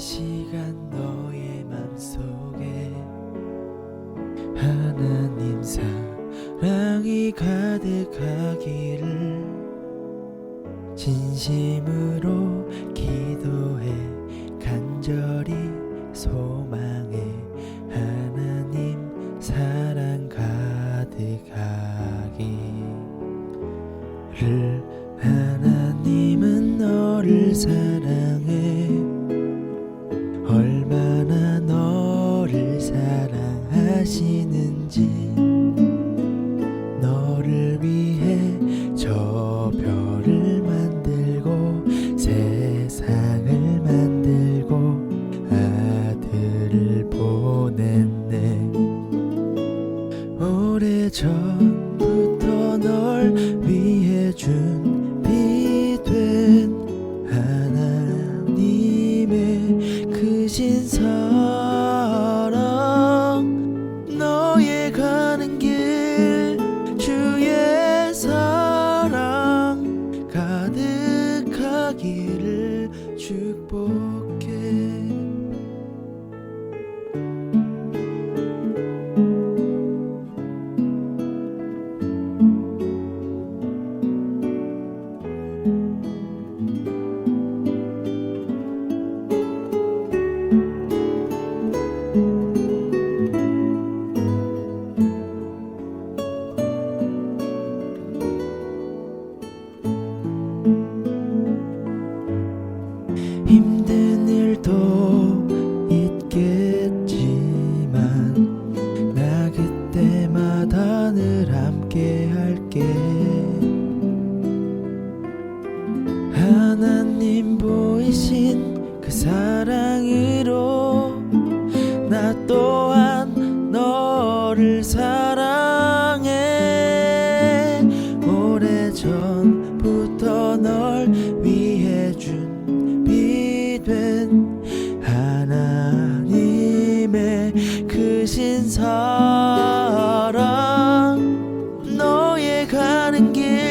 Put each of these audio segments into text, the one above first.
시간 너의 맘속에 하나님 사랑이 가득하기를 진심으로 기도해 간절히 소망해 하나님 사랑 가득하기를 하나님은 너를 사랑해 보냈네. 오래전부터 널 위해 준비된 하나님의 크신 사랑. 너의 가는 길 주의 사랑. 가득하기를 축복해 사랑으로 나 또한 너를 사랑해. 오래전부터 널 위해 준비된 하나님의 그 신사랑. 너의 가는 길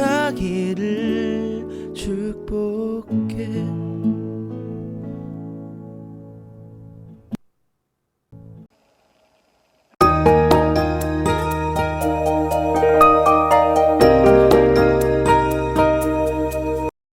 하기를 축복해.